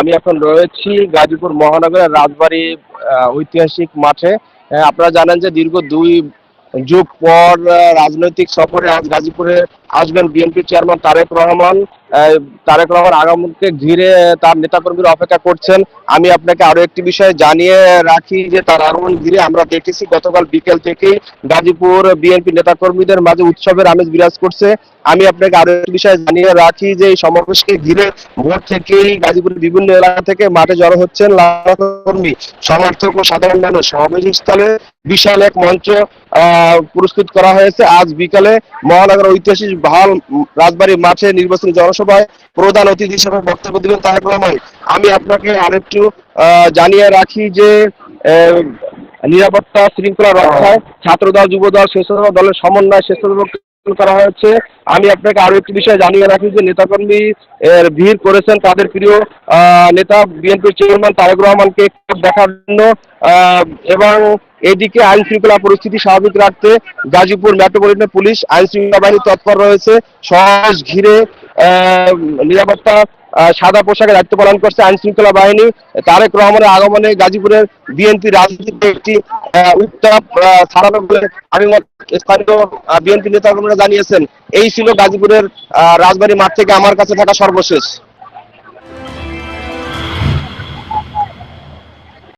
আমি এখন রয়েছি গাজীপুর মহানগরের রাজবাড়ী ঐতিহাসিক মাঠে। আপনারা জানেন যে দীর্ঘ দুই যুগ পর রাজনৈতিক সফরে আজ গাজীপুরে আসবেন বিএনপি চেয়ারম্যান তারেক রহমান। তারেক রহমান আগামীকে ঘিরে তার নেতাকর্মীরা অপেক্ষা করছেন। আমি আপনাকে আরও একটি বিষয় জানিয়ে রাখি যে তার আগমন ঘিরে আমরা দেখেছি গতকাল বিকেল থেকেই গাজীপুর বিএনপি নেতাকর্মীদের মাঝে উৎসবের আমেজ বিরাজ করছে। আমি আপনাকে আরও একটি বিষয় জানিয়ে রাখি যে সমাবেশকে ঘিরে ভোর থেকেই গাজীপুরের বিভিন্ন এলাকা থেকে মাঠে জড়ো হচ্ছেন কর্মী সমর্থক ও সাধারণ মানুষ। সমাবেশ স্থলে বিশাল এক মঞ্চ আহ, প্রস্তুত করা হয়েছে। আজ বিকালে মহানগর ঐতিহাসিক ভালো রাজবাড়ী মাঠে নির্বাচনী জনসভায় প্রধান অতিথি হিসেবে বক্তব্য দিবেন তারেক রহমান। আমি আপনাকে আরেকটু জানিয়ে রাখি যে নিরাপত্তা শৃঙ্খলা রক্ষায় ছাত্রদল যুবদল স্বেচ্ছাসেবক দলের সমন্বয় স্বেচ্ছাসেবক করা হয়েছে। আমি আপনাকে আরও একটি বিষয় জানিয়ে রাখি যে নেতাকর্মী এর ভিড় করেছেন তাদের প্রিয় নেতা বিএনপির চেয়ারম্যান তারেক রহমানকে দেখার জন্য। এবং এদিকে আইন শৃঙ্খলা পরিস্থিতি স্বাভাবিক রাখতে গাজীপুর মেট্রোপলিটন পুলিশ আইন শৃঙ্খলা বাহিনী তৎপর রয়েছে। সমাবেশ ঘিরে নিরাপত্তা সাদা পোশাকে দায়িত্ব পালন করছে আইন শৃঙ্খলা বাহিনী। তারেক রহমানের আগমনে গাজীপুরের বিএনপি রাজনীতিতে একটি উত্তাপ ছড়ানো বলে আমি স্থানীয় বিএনপি নেতাকর্মীরা জানিয়েছেন, এই ছিল গাজীপুরের রাজবাড়ী মাঠ থেকে আমার কাছে থাকা সর্বশেষ।